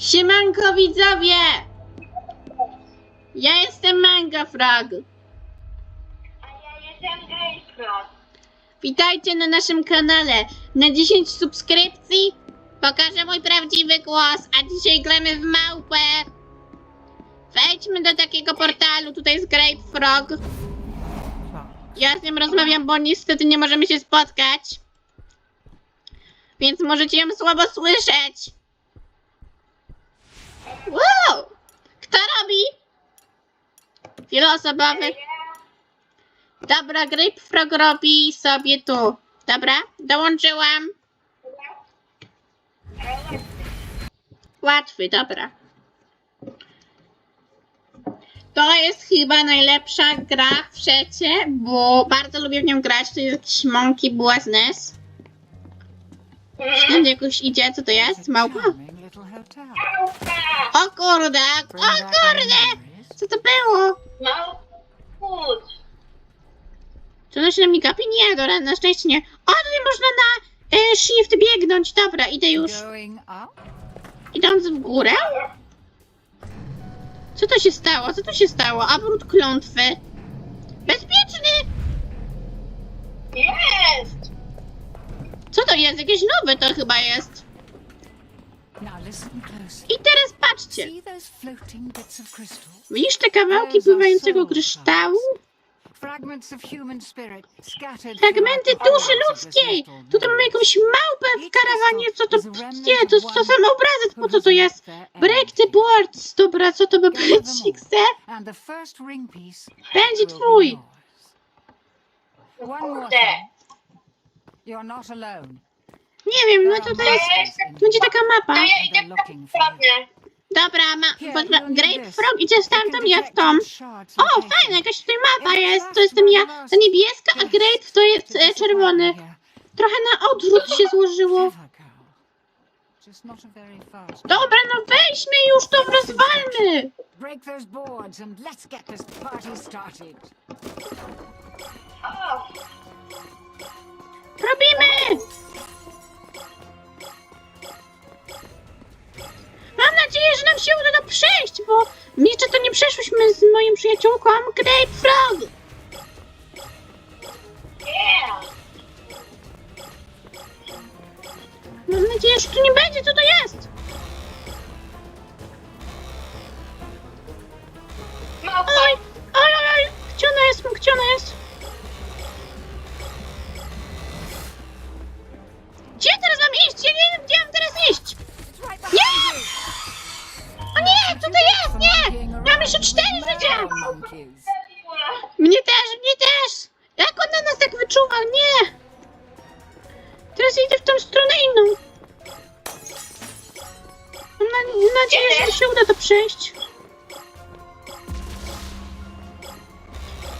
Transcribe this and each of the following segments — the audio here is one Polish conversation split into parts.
Siemanko widzowie! Ja jestem Manga Frog. A ja jestem Greyfrog. Witajcie na naszym kanale. Na 10 subskrypcji pokażę mój prawdziwy głos, a dzisiaj gramy w małpę. Wejdźmy do takiego portalu, tutaj jest Grape Frog. Ja z nim rozmawiam, bo niestety nie możemy się spotkać. Więc możecie ją słabo słyszeć. Wow! Kto robi? Wieloosobowy. Dobra, Grape Frog robi sobie tu. Dobra, dołączyłam. Łatwy, dobra. To jest chyba najlepsza gra w przecie, bo bardzo lubię w nią grać. To jest jakiś Monkey Business. Skąd jakoś idzie? Co to jest? Małpa? O kurde! O kurde! Co to było? Mały chód. Czy ono się na mnie gapi? Nie, dobra, na szczęście nie. O, tutaj można na e, shift biegnąć. Dobra, idę już. Idąc w górę? Co to się stało? Co to się stało? Obrót klątwy. Bezpieczny! Jest! Co to jest? Jakieś nowe to chyba jest. I teraz patrzcie. Widzisz te kawałki pływającego kryształu? Fragmenty duszy ludzkiej! little Tu mamy jakąś małpę w karawanie. Co to? Nie, to, to są obrazy. Po co to jest? Break the boards. Dobra, co to ma być? Xe? And the first ring piece Będzie twój. Kurde. Nie wiem, no to to jest... Będzie taka mapa. To ja idę w tą stronę. Dobra, ma... Bo- Grape. Frog idzie stamtąd, ja w shard's O, fajna, jakaś tutaj mapa jest. To jestem ja. Ta niebieska, a Grape to jest e, czerwony. Trochę na odwrót się złożyło. Dobra, no weźmy już to rozwalmy. Break those boards and let's get this party started. O, Robimy! Mam nadzieję, że nam się uda to przejść, bo jeszcze to nie przeszłyśmy z moją przyjaciółką Grape Frog. Mam nadzieję, że tu nie będzie, co to jest. Oj, oj, oj, oj. Gdzie ona jest? Gdzie ona jest? Mam na, nadzieję, że się uda to przejść.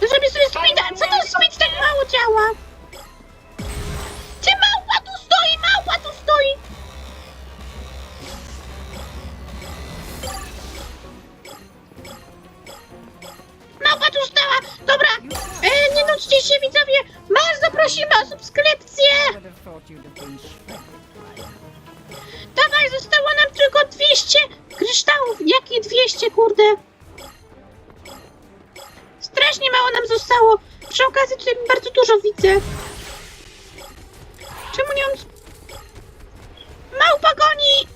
Zrobię sobie speeda. Co to speed tak mało działa? Ty małpa tu stoi, małpa tu stoi! Małpa tu stała! Dobra, e, nie nudźcie się widzowie! Masz zaprosimy o subskrypcję! Dawaj, zostało nam tylko 200 kryształów. Jakie 200, kurde? Strasznie mało nam zostało. Przy okazji tutaj bardzo dużo widzę. Czemu nie mam... Małpa goni!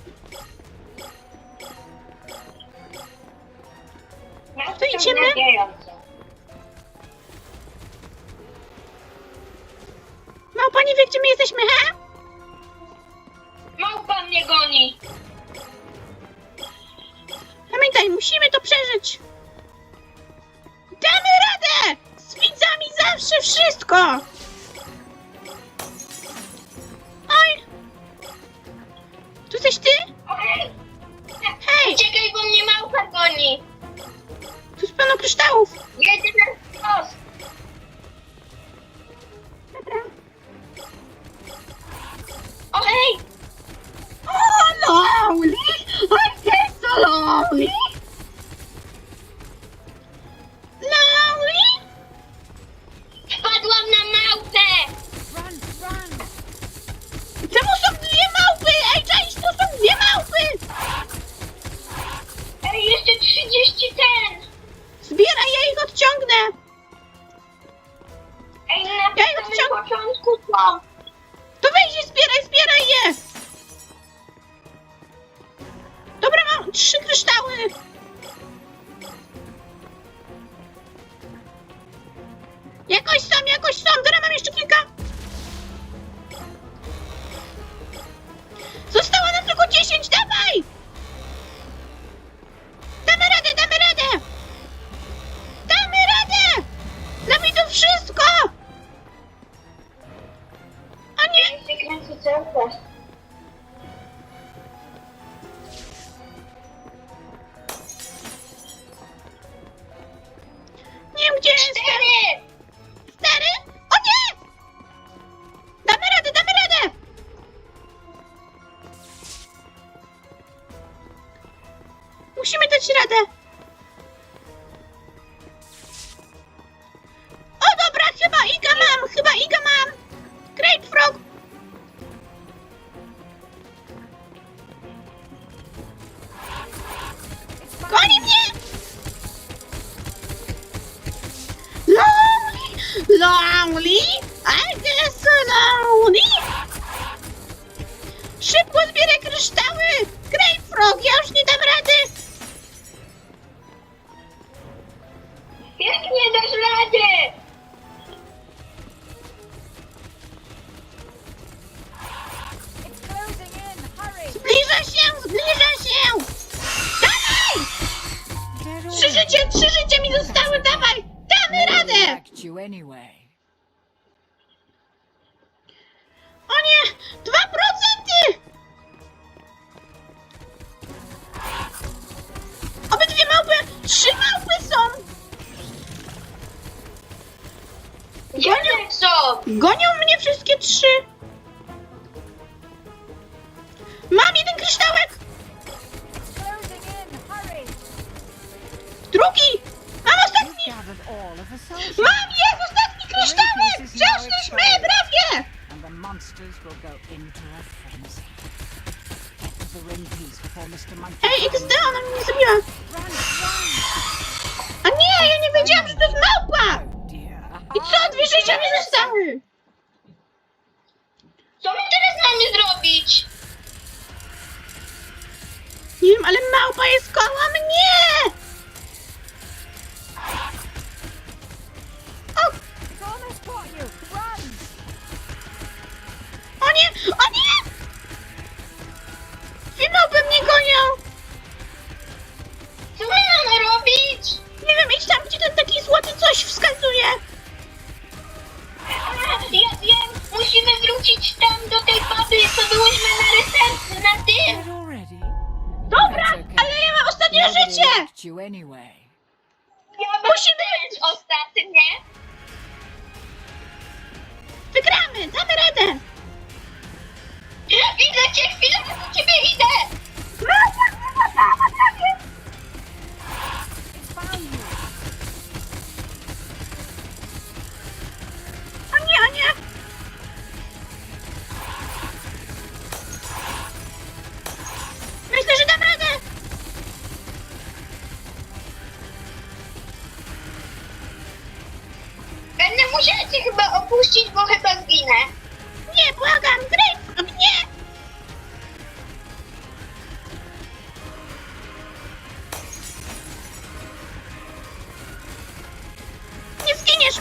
To idziemy? Gdzie my jesteśmy, he? Małpa mnie goni. Pamiętaj, musimy to przeżyć. Damy radę! Z widzami zawsze wszystko! Oj! Tu jesteś ty? Ej, Hej! Uciekaj, bo mnie małpa goni. Tu jest pełno kryształów. Jedzie na wprost. Są. To weź i zbieraj, zbieraj je! Dobra, mam trzy kryształy! Jakoś są, jakoś są! Dobra, mam jeszcze kilka! You anyway. O nie! Dwa procenty! Obydwie małpy, trzy małpy są! Gdzie są? Gonią mnie wszystkie trzy! Mam jeden kryształek! Drugi! Mam jest ostatni kryształek! Przeszliśmy, prawie! And the monsters will go into a frenzy. Get to the ring piece before Mr. Monkey. Ej, XD, ona mnie nie zabiła! A nie, ja nie wiedziałam, że to jest małpa! Oh. I co, dwie życia mi zostały! Co my teraz mamy zrobić? Nie wiem, ale małpa jest koło mnie! Liked you anyway. Ja Musimy- być ostatnie. Wygramy, damy radę! Ja widzę cię, chwilę do ciebie idę. Found you. O nie, o nie!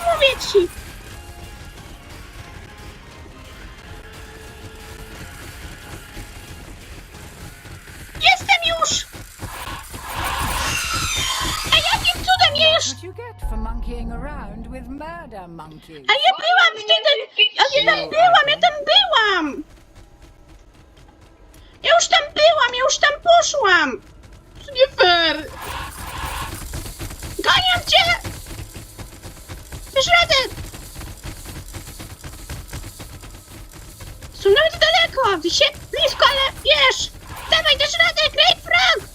Mówię ci! Jestem już! A jakim cudem ja już... What you get for monkeying around with murder monkeys? A ja byłam wtedy... A ja tam byłam, ja tam byłam! Ja już tam byłam, ja już tam poszłam! To nie fair! Ganiam cię! Dasz radę! Są nawet daleko! Ty blisko, ale wiesz! Dawaj, dasz radę! Great Frog!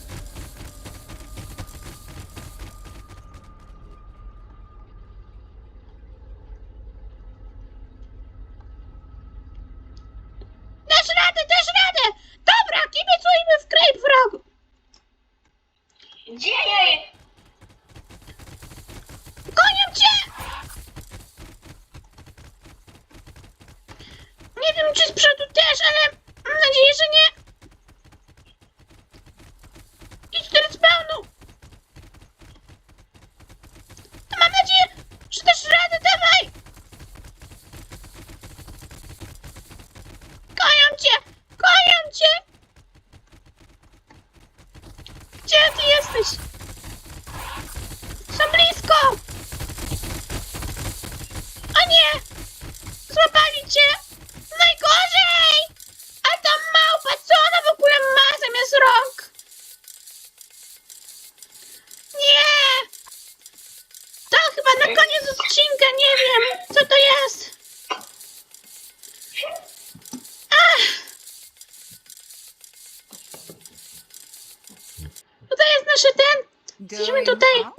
Dasz radę, dasz radę! Dobra, kibicujmy w Great Frog! Gdzie ja Gonią cię! jesteś? Są blisko! O nie! Złapali cię! Najgorzej! A ta małpa, co ona w ogóle ma zamiast rąk? Nie! To chyba na koniec odcinka, nie wiem, co to jest. Ach! Tutaj jest nasze ten. Jesteśmy tutaj. up?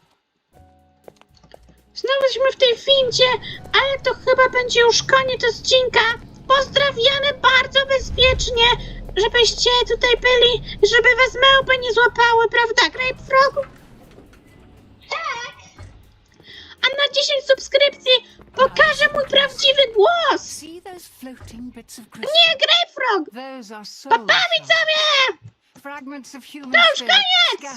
Znowu jesteśmy w tej fincie, ale to chyba będzie już koniec odcinka. Pozdrawiamy bardzo bezpiecznie, żebyście tutaj byli, żeby was małpy nie złapały, prawda, Grapefrog? Tak. A na 10 subskrypcji pokażę mój prawdziwy głos. Nie, soul Papa widzowie! To już koniec!